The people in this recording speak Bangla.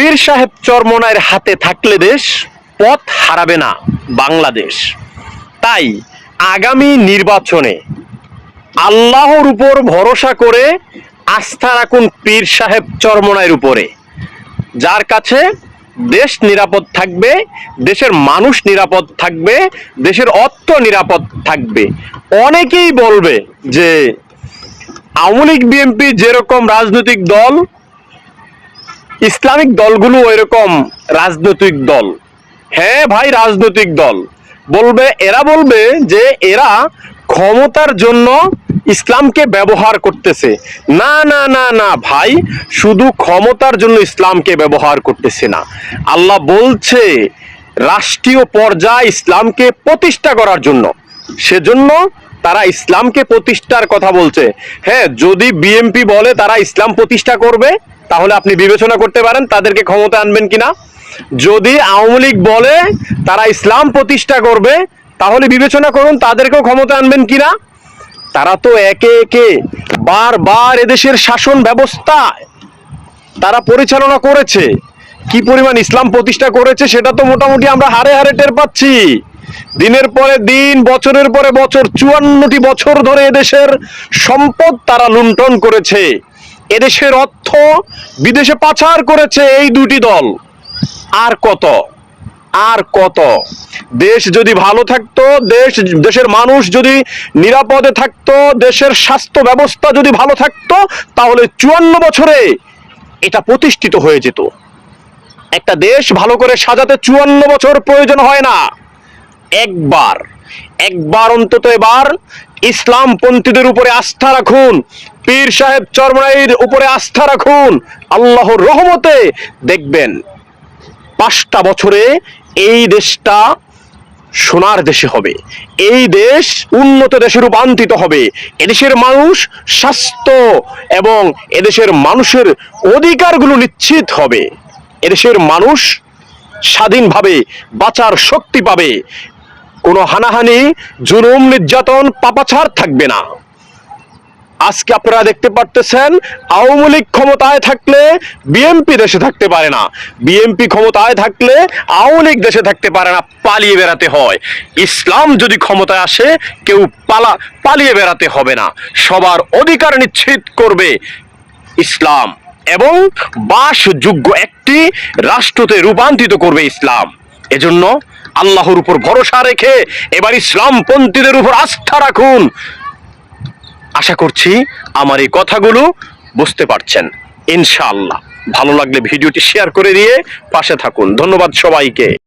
পীর সাহেব চরমনায়ের হাতে থাকলে দেশ পথ হারাবে না বাংলাদেশ। তাই আগামী নির্বাচনে আল্লাহর উপর ভরসা করে আস্থা রাখুন পীর সাহেব চরমনায়ের উপরে। যার কাছে দেশ নিরাপদ থাকবে, দেশের মানুষ নিরাপদ থাকবে, দেশের অর্থ নিরাপদ থাকবে। অনেকেই বলবে যে আওয়ামী লীগ, বিএনপি যেরকম রাজনৈতিক দল ইসলামিক দলগুলো ওইরকম রাজনৈতিক দল। হ্যাঁ ভাই, রাজনৈতিক দল। বলবে, এরা বলবে যে এরা ক্ষমতার জন্য ইসলামকে ব্যবহার করতেছে। না না না না ভাই, শুধু ক্ষমতার জন্য ইসলামকে ব্যবহার করতেছে না। আল্লাহ বলছে, রাষ্ট্রীয় পর্যায়ে ইসলামকে প্রতিষ্ঠা করার জন্য। সেজন্য তারা ইসলামকে প্রতিষ্ঠার কথা বলছে। হ্যাঁ যদি বিএমপি বলে তারা ইসলাম প্রতিষ্ঠা করবে তাহলে আপনি বিবেচনা করতে পারেন তাদেরকে ক্ষমতা আনবেন কিনা। যদি আওয়ামী লীগ বলে তারা ইসলাম প্রতিষ্ঠা করবে, তাহলে বিবেচনা করুন তাদেরকেও ক্ষমতা আনবেন কিনা। তারা তো একে একে বারবার এদেশের শাসন ব্যবস্থা তারা পরিচালনা করেছে। কি পরিমাণ ইসলাম প্রতিষ্ঠা করেছে সেটা তো মোটামুটি আমরা হারে হারে টের পাচ্ছি। দিনের পরে দিন, বছরের পরে বছর, চুয়ান্নটি বছর ধরে এদেশের সম্পদ তারা লুণ্ঠন করেছে। এদেশের অর্থ বিদেশে পাচার করেছে এই দুটি দল। আর কত? আর কত? দেশ যদি ভালো থাকতো, দেশ, দেশের মানুষ যদি নিরাপদে থাকতো, দেশের স্বাস্থ্য ব্যবস্থা যদি ভালো থাকতো, তাহলে চুয়ান্ন বছরে এটা প্রতিষ্ঠিত হয়ে যেত। একটা দেশ ভালো করে সাজাতে চুয়ান্ন বছর প্রয়োজন হয় না। একবার একবার অন্তত এবার ইসলাম পন্থীদের উপরে আস্থা রাখুন। পীর সাহেব চরমনাইর উপরে আস্থা রাখুন। আল্লাহর রহমতে দেখবেন, পাঁচটা বছরে এই দেশটা সোনার দেশে হবে। এই দেশ উন্নত দেশে রূপান্তরিত হবে। এদেশের মানুষ স্বাস্থ্য এবং এদেশের মানুষের অধিকারগুলো নিশ্চিত হবে। এদেশের মানুষ স্বাধীনভাবে বাঁচার শক্তি পাবে। কোনো হানাহানি, জুলুম, নির্যাতন পাপাছার থাকবে না। আজকে আপনারা দেখতে পারতেছেন, আওয়ামী লীগ ক্ষমতায় থাকলে বিএনপি দেশে থাকতে পারে না। বিএনপি ক্ষমতায় থাকলে আওয়ামী লীগ দেশে থাকতে পারে না, পালিয়ে বেড়াতে হয়। ইসলাম যদি ক্ষমতায় আসে, কেউ পালা, পালিয়ে বেড়াতে হবে না। সবার অধিকার নিশ্চিত করবে ইসলাম এবং বাসযোগ্য একটি রাষ্ট্রতে রূপান্তরিত করবে ইসলাম। এজন্য আল্লাহর উপর ভরসা রেখে এবার ইসলামপন্থীদের উপর আস্থা রাখুন। আশা করছি আমার এই কথাগুলো বুঝতে পারছেন। ইনশাআল্লাহ। ভালো লাগলে ভিডিওটি শেয়ার করে দিয়ে পাশে থাকুন। ধন্যবাদ সবাইকে।